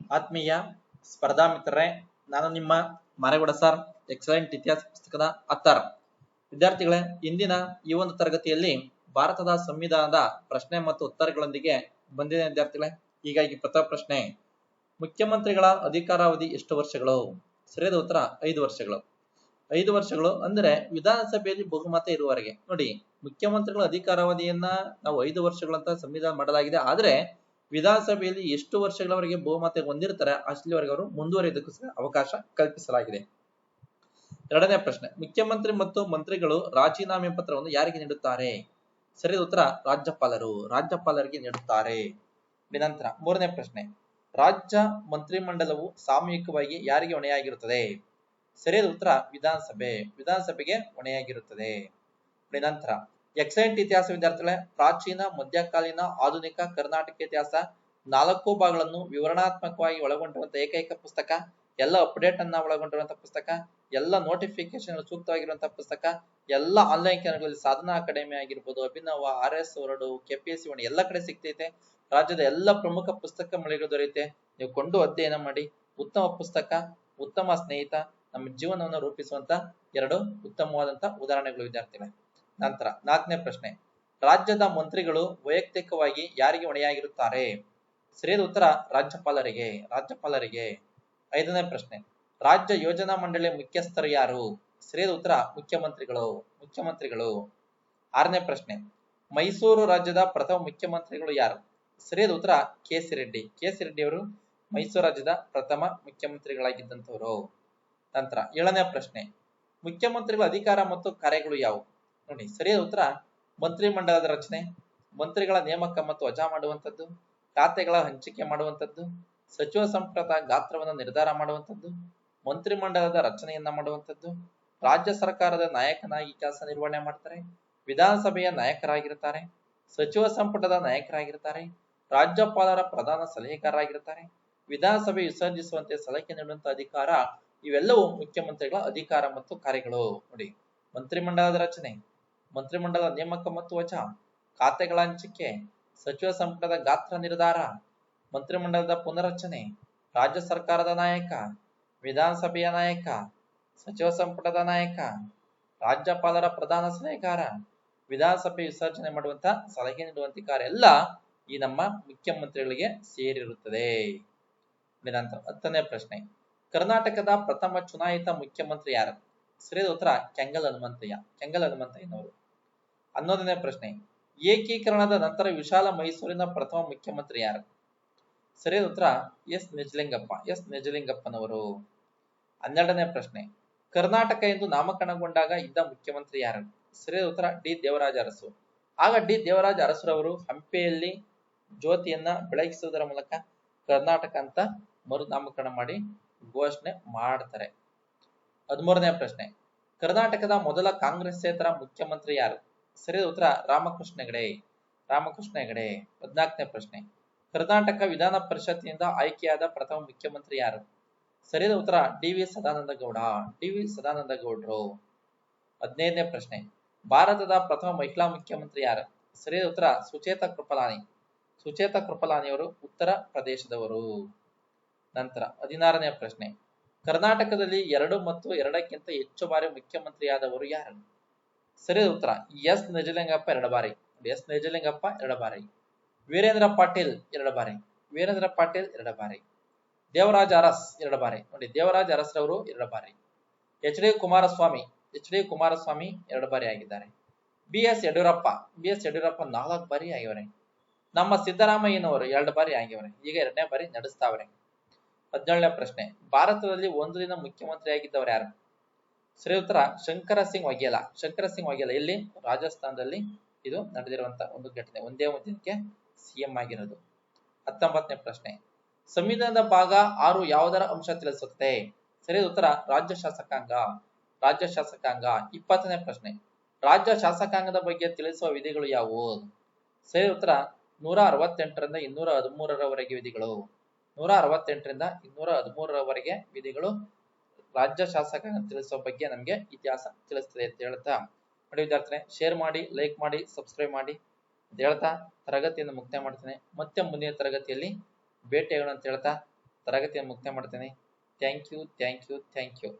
ಆತ್ಮೀಯ ಸ್ಪರ್ಧಾ ಮಿತ್ರರೇ, ನಾನು ನಿಮ್ಮ ಮಾರೇಗೌಡ ಸರ್, ಎಕ್ಸಲೆಂಟ್ ಇತಿಹಾಸ ಪುಸ್ತಕದ ಅತ್ತಾರ್ ವಿದ್ಯಾರ್ಥಿಗಳೇ, ಇಂದಿನ ಈ ಒಂದು ತರಗತಿಯಲ್ಲಿ ಭಾರತದ ಸಂವಿಧಾನದ ಪ್ರಶ್ನೆ ಮತ್ತು ಉತ್ತರಗಳೊಂದಿಗೆ ಬಂದಿದೆ ವಿದ್ಯಾರ್ಥಿಗಳೇ, ಹೀಗಾಗಿ ಪ್ರಥಮ ಪ್ರಶ್ನೆ, ಮುಖ್ಯಮಂತ್ರಿಗಳ ಅಧಿಕಾರಾವಧಿ ಎಷ್ಟು ವರ್ಷಗಳು? ಸರಿಯಾದ ಉತ್ತರ, ಐದು ವರ್ಷಗಳು. ಐದು ವರ್ಷಗಳು ಅಂದ್ರೆ ವಿಧಾನಸಭೆಯಲ್ಲಿ ಬಹುಮತ ಇರುವವರೆಗೆ. ನೋಡಿ, ಮುಖ್ಯಮಂತ್ರಿಗಳ ಅಧಿಕಾರಾವಧಿಯನ್ನ ನಾವು ಐದು ವರ್ಷಗಳಂತ ಸಂವಿಧಾನ ಮಾಡಲಾಗಿದೆ, ಆದ್ರೆ ವಿಧಾನಸಭೆಯಲ್ಲಿ ಎಷ್ಟು ವರ್ಷಗಳವರೆಗೆ ಬಹುಮತ ಹೊಂದಿರ್ತಾರೆ ಅಷ್ಟಲಿವರೆಗೆ ಅವರು ಮುಂದುವರಿಯೋದಕ್ಕೂ ಅವಕಾಶ ಕಲ್ಪಿಸಲಾಗಿದೆ. ಎರಡನೇ ಪ್ರಶ್ನೆ, ಮುಖ್ಯಮಂತ್ರಿ ಮತ್ತು ಮಂತ್ರಿಗಳು ರಾಜೀನಾಮೆ ಪತ್ರವನ್ನು ಯಾರಿಗೆ ನೀಡುತ್ತಾರೆ? ಸರಿಯಾದ ಉತ್ತರ, ರಾಜ್ಯಪಾಲರು. ರಾಜ್ಯಪಾಲರಿಗೆ ನೀಡುತ್ತಾರೆ. ನಂತರ ಮೂರನೇ ಪ್ರಶ್ನೆ, ರಾಜ್ಯ ಮಂತ್ರಿಮಂಡಲವು ಸಾಮೂಹಿಕವಾಗಿ ಯಾರಿಗೆ ಹೊಣೆಯಾಗಿರುತ್ತದೆ? ಸರಿಯಾದ ಉತ್ತರ, ವಿಧಾನಸಭೆ. ವಿಧಾನಸಭೆಗೆ ಹೊಣೆಯಾಗಿರುತ್ತದೆ. ನಂತರ ಎಕ್ಸಲೆಂಟ್ ಇತಿಹಾಸ ವಿದ್ಯಾರ್ಥಿಗಳೇ, ಪ್ರಾಚೀನ, ಮಧ್ಯಕಾಲೀನ, ಆಧುನಿಕ, ಕರ್ನಾಟಕ ಇತಿಹಾಸ ನಾಲ್ಕು ಭಾಗಗಳನ್ನು ವಿವರಣಾತ್ಮಕವಾಗಿ ಒಳಗೊಂಡಿರುವಂತಹ ಏಕೈಕ ಪುಸ್ತಕ, ಎಲ್ಲ ಅಪ್ಡೇಟ್ ಅನ್ನ ಒಳಗೊಂಡಿರುವಂತಹ ಪುಸ್ತಕ, ಎಲ್ಲ ನೋಟಿಫಿಕೇಶನ್ ಸೂಕ್ತವಾಗಿರುವಂತಹ ಪುಸ್ತಕ, ಎಲ್ಲ ಆನ್ಲೈನ್ ಕೇಂದ್ರಗಳಲ್ಲಿ ಸಾಧನಾ ಅಕಾಡೆಮಿ ಆಗಿರ್ಬೋದು, ಅಭಿನವ, ಆರ್ ಎಸ್ ವರ್ಡ್ ಕೆಪಿಎಸ್ಸಿ ಒಣ ಎಲ್ಲ ಕಡೆ ಸಿಗ್ತೈತೆ. ರಾಜ್ಯದ ಎಲ್ಲ ಪ್ರಮುಖ ಪುಸ್ತಕ ಮಳಿಗಳು ದೊರೆಯುತ್ತೆ. ನೀವು ಕೊಂಡು ಅಧ್ಯಯನ ಮಾಡಿ, ಉತ್ತಮ ಪುಸ್ತಕ, ಉತ್ತಮ ಸ್ನೇಹಿತ, ನಮ್ಮ ಜೀವನವನ್ನು ರೂಪಿಸುವಂತ ಎರಡು ಉತ್ತಮವಾದಂತಹ ಉದಾಹರಣೆಗಳು ವಿದ್ಯಾರ್ಥಿಗಳೇ. ನಂತರ ನಾಲ್ಕನೇ ಪ್ರಶ್ನೆ. ರಾಜ್ಯದ ಮಂತ್ರಿಗಳು ವೈಯಕ್ತಿಕವಾಗಿ ಯಾರಿಗೆ ಹೊಣೆಯಾಗಿರುತ್ತಾರೆ? ಸರಿಯಾದ ಉತ್ತರ, ರಾಜ್ಯಪಾಲರಿಗೆ. ರಾಜ್ಯಪಾಲರಿಗೆ. ಐದನೇ ಪ್ರಶ್ನೆ. ರಾಜ್ಯ ಯೋಜನಾ ಮಂಡಳಿ ಮುಖ್ಯಸ್ಥರು ಯಾರು? ಸರಿಯಾದ ಉತ್ತರ, ಮುಖ್ಯಮಂತ್ರಿಗಳು. ಮುಖ್ಯಮಂತ್ರಿಗಳು. ಆರನೇ ಪ್ರಶ್ನೆ. ಮೈಸೂರು ರಾಜ್ಯದ ಪ್ರಥಮ ಮುಖ್ಯಮಂತ್ರಿಗಳು ಯಾರು? ಸರಿಯಾದ ಉತ್ತರ, K C Reddy. K C Reddy ಅವರು ಮೈಸೂರು ರಾಜ್ಯದ ಪ್ರಥಮ ಮುಖ್ಯಮಂತ್ರಿಗಳಾಗಿದ್ದಂಥವರು. ನಂತರ ಏಳನೇ ಪ್ರಶ್ನೆ. ಮುಖ್ಯಮಂತ್ರಿಗಳ ಅಧಿಕಾರ ಮತ್ತು ಕಾರ್ಯಗಳು ಯಾವುವು? ನೋಡಿ, ಸರಿಯಾದ ಉತ್ತರ ಮಂತ್ರಿಮಂಡಲದ ರಚನೆ, ಮಂತ್ರಿಗಳ ನೇಮಕ ಮತ್ತು ವಜಾ ಮಾಡುವಂಥದ್ದು, ಖಾತೆಗಳ ಹಂಚಿಕೆ ಮಾಡುವಂಥದ್ದು, ಸಚಿವ ಸಂಪುಟದ ಗಾತ್ರವನ್ನು ನಿರ್ಧಾರ ಮಾಡುವಂಥದ್ದು ಮಂತ್ರಿಮಂಡಲದ ರಚನೆಯನ್ನ ಮಾಡುವಂಥದ್ದು, ರಾಜ್ಯ ಸರ್ಕಾರದ ನಾಯಕನಾಗಿ ಕೆಲಸ ನಿರ್ವಹಣೆ ಮಾಡ್ತಾರೆ, ವಿಧಾನಸಭೆಯ ನಾಯಕರಾಗಿರ್ತಾರೆ, ಸಚಿವ ಸಂಪುಟದ ನಾಯಕರಾಗಿರ್ತಾರೆ, ರಾಜ್ಯಪಾಲರ ಪ್ರಧಾನ ಸಲಹೆಗಾರರಾಗಿರ್ತಾರೆ, ವಿಧಾನಸಭೆ ವಿಸರ್ಜಿಸುವಂತೆ ಸಲಹೆ ನೀಡುವಂತ ಅಧಿಕಾರ, ಇವೆಲ್ಲವೂ ಮುಖ್ಯಮಂತ್ರಿಗಳ ಅಧಿಕಾರ ಮತ್ತು ಕಾರ್ಯಗಳು. ನೋಡಿ ಮಂತ್ರಿಮಂಡಲದ ರಚನೆ ಮಂತ್ರಿಮಂಡಲ ನೇಮಕ ಮತ್ತು ವಜಾ ಖಾತೆಗಳ ಹಂಚಿಕೆ, ಸಚಿವ ಸಂಪುಟದ ಗಾತ್ರ ನಿರ್ಧಾರ, ಮಂತ್ರಿಮಂಡಲದ ಪುನರಚನೆ ರಾಜ್ಯ ಸರ್ಕಾರದ ನಾಯಕ, ವಿಧಾನಸಭೆಯ ನಾಯಕ, ಸಚಿವ ಸಂಪುಟದ ನಾಯಕ, ರಾಜ್ಯಪಾಲರ ಪ್ರಧಾನ ಸಲಹೆಗಾರ, ವಿಧಾನಸಭೆ ವಿಸರ್ಜನೆ ಮಾಡುವಂತಹ ಸಲಹೆ ನೀಡುವಂತ ಕಾರ್ಯ ಎಲ್ಲ ಈ ನಮ್ಮ ಮುಖ್ಯಮಂತ್ರಿಗಳಿಗೆ ಸೇರಿರುತ್ತದೆ. ಹತ್ತನೇ ಪ್ರಶ್ನೆ. ಕರ್ನಾಟಕದ ಪ್ರಥಮ ಚುನಾಯಿತ ಮುಖ್ಯಮಂತ್ರಿ ಯಾರು? ಸರಿಯಾದ ಉತ್ತರ ಕೆಂಗಲ್ ಹನುಮಂತಯ್ಯ, ಕೆಂಗಲ್ ಹನುಮಂತಯ್ಯನವರು. ಹನ್ನೊಂದನೇ ಪ್ರಶ್ನೆ. ಏಕೀಕರಣದ ನಂತರ ವಿಶಾಲ ಮೈಸೂರಿನ ಪ್ರಥಮ ಮುಖ್ಯಮಂತ್ರಿ ಯಾರು? ಸರಿಯಾದ ಉತ್ತರ ಎಸ್ ನಿಜಲಿಂಗಪ್ಪ, ಎಸ್ ನಿಜಲಿಂಗಪ್ಪನವರು. ಹನ್ನೆರಡನೇ ಪ್ರಶ್ನೆ. ಕರ್ನಾಟಕ ಎಂದು ನಾಮಕರಣಗೊಂಡಾಗ ಇದ್ದ ಮುಖ್ಯಮಂತ್ರಿ ಯಾರು? ಸರಿಯಾದ ಉತ್ತರ ಡಿ ದೇವರಾಜ ಅರಸು. ಆಗ ಡಿ ದೇವರಾಜ ಅರಸುರವರು ಹಂಪೆಯಲ್ಲಿ ಜ್ಯೋತಿಯನ್ನ ಬೆಳಗಿಸುವುದರ ಮೂಲಕ ಕರ್ನಾಟಕ ಅಂತ ಮರು ನಾಮಕರಣ ಮಾಡಿ ಘೋಷಣೆ ಮಾಡ್ತಾರೆ. ಹದಿಮೂರನೇ ಪ್ರಶ್ನೆ. ಕರ್ನಾಟಕದ ಮೊದಲ ಕಾಂಗ್ರೆಸ್ಸೇತರ ಮುಖ್ಯಮಂತ್ರಿ ಯಾರು? ಸರಿಯಾದ ಉತ್ತರ ರಾಮಕೃಷ್ಣ ಹೆಗಡೆ. ರಾಮಕೃಷ್ಣ ಹೆಗಡೆ. ಹದಿನಾಲ್ಕನೇ ಪ್ರಶ್ನೆ. ಕರ್ನಾಟಕ ವಿಧಾನ ಪರಿಷತ್ತಿನಿಂದ ಆಯ್ಕೆಯಾದ ಪ್ರಥಮ ಮುಖ್ಯಮಂತ್ರಿ ಯಾರು? ಸರಿಯಾದ ಉತ್ತರ D V Sadananda Gowda D V Sadananda ಗೌಡರು ಹದಿನೈದನೇ ಪ್ರಶ್ನೆ. ಭಾರತದ ಪ್ರಥಮ ಮಹಿಳಾ ಮುಖ್ಯಮಂತ್ರಿ ಯಾರು? ಸರಿಯಾದ ಉತ್ತರ ಸುಚೇತ ಕೃಪಲಾನಿ. ಸುಚೇತ ಕೃಪಲಾನಿಯವರು ಉತ್ತರ ಪ್ರದೇಶದವರು. ನಂತರ ಹದಿನಾರನೇ ಪ್ರಶ್ನೆ. ಕರ್ನಾಟಕದಲ್ಲಿ ಎರಡು ಮತ್ತು ಎರಡಕ್ಕಿಂತ ಹೆಚ್ಚು ಬಾರಿ ಮುಖ್ಯಮಂತ್ರಿಯಾದವರು ಯಾರು? ಸರಿ ಉತ್ತರ, ಎಸ್. ನಿಜಲಿಂಗಪ್ಪ ಎರಡು ಬಾರಿ. ಎಸ್. ನಿಜಲಿಂಗಪ್ಪ ಎರಡು ಬಾರಿ. ವೀರೇಂದ್ರ ಪಾಟೀಲ್ ಎರಡು ಬಾರಿ. ವೀರೇಂದ್ರ ಪಾಟೀಲ್ ಎರಡು ಬಾರಿ. ದೇವರಾಜ ಅರಸ್ ಎರಡು ಬಾರಿ. ನೋಡಿ, ದೇವರಾಜ ಅರಸ್ರವರು ಎರಡು ಬಾರಿ. H. D. Kumaraswamy, H. D. Kumaraswamy ಎರಡು ಬಾರಿ ಆಗಿದ್ದಾರೆ. B. S. Yediyurappa, B. S. Yediyurappa ನಾಲ್ಕು ಬಾರಿ ಆಗಿವರೆ ನಮ್ಮ ಸಿದ್ದರಾಮಯ್ಯನವರು ಎರಡು ಬಾರಿ ಆಗಿವರೆ ಈಗ ಎರಡನೇ ಬಾರಿ ನಡೆಸ್ತಾವ್ರೆ ಹದಿನೇಳನೇ ಪ್ರಶ್ನೆ. ಭಾರತದಲ್ಲಿ ಒಂದು ದಿನ ಮುಖ್ಯಮಂತ್ರಿ ಆಗಿದ್ದವರು ಯಾರು? ಸರಿ, ಉತ್ತರ. ಶಂಕರ ಸಿಂಗ್ ವಘೇಲ ಶಂಕರ ಸಿಂಗ್ ವಘೇಲ ಇಲ್ಲಿ ರಾಜಸ್ಥಾನದಲ್ಲಿ ಇದು ನಡೆದಿರುವಂತ ಒಂದು ಘಟನೆ. ಒಂದೇ ಒಂದು ದಿನಕ್ಕೆ ಸಿಎಂ ಆಗಿರೋದು. ಹತ್ತೊಂಬತ್ತನೇ ಪ್ರಶ್ನೆ. ಸಂವಿಧಾನದ ಭಾಗ ಆರು ಯಾವುದರ ಅಂಶ ತಿಳಿಸುತ್ತೆ? ಸರಿಯಾದ ಉತ್ತರ. ರಾಜ್ಯ ಶಾಸಕಾಂಗ. ರಾಜ್ಯ ಶಾಸಕಾಂಗ. ಇಪ್ಪತ್ತನೇ ಪ್ರಶ್ನೆ. ರಾಜ್ಯ ಶಾಸಕಾಂಗದ ಬಗ್ಗೆ ತಿಳಿಸುವ ವಿಧಿಗಳು ಯಾವುವು? ಸರಿ, ಉತ್ತರ. ನೂರ ಅರವತ್ತೆಂಟರಿಂದ ಇನ್ನೂರ ಹದಿಮೂರರವರೆಗೆ ವಿಧಿಗಳು. ನೂರ ಅರವತ್ತೆಂಟರಿಂದ ಇನ್ನೂರ ಹದಿಮೂರರವರೆಗೆ ವಿಧಿಗಳು ರಾಜ್ಯ ಶಾಸಕ ತಿಳಿಸುವ ಬಗ್ಗೆ ನಮಗೆ ಇತಿಹಾಸ ತಿಳಿಸ್ತದೆ ಅಂತ ಹೇಳ್ತಾ. ನೋಡಿ ವಿದ್ಯಾರ್ಥಿನೇ ಶೇರ್ ಮಾಡಿ ಲೈಕ್ ಮಾಡಿ ಸಬ್ಸ್ಕ್ರೈಬ್ ಮಾಡಿ ಅಂತ ಹೇಳ್ತಾ ತರಗತಿಯನ್ನು ಮುಕ್ತಾಯ ಮಾಡ್ತೇನೆ. ಮತ್ತೆ ಮುಂದಿನ ತರಗತಿಯಲ್ಲಿ ಭೇಟಿಯಾಗೋಣ ಅಂತ ಹೇಳ್ತಾ ತರಗತಿಯನ್ನು ಮುಕ್ತಾಯ ಮಾಡ್ತೇನೆ. Thank you thank you thank you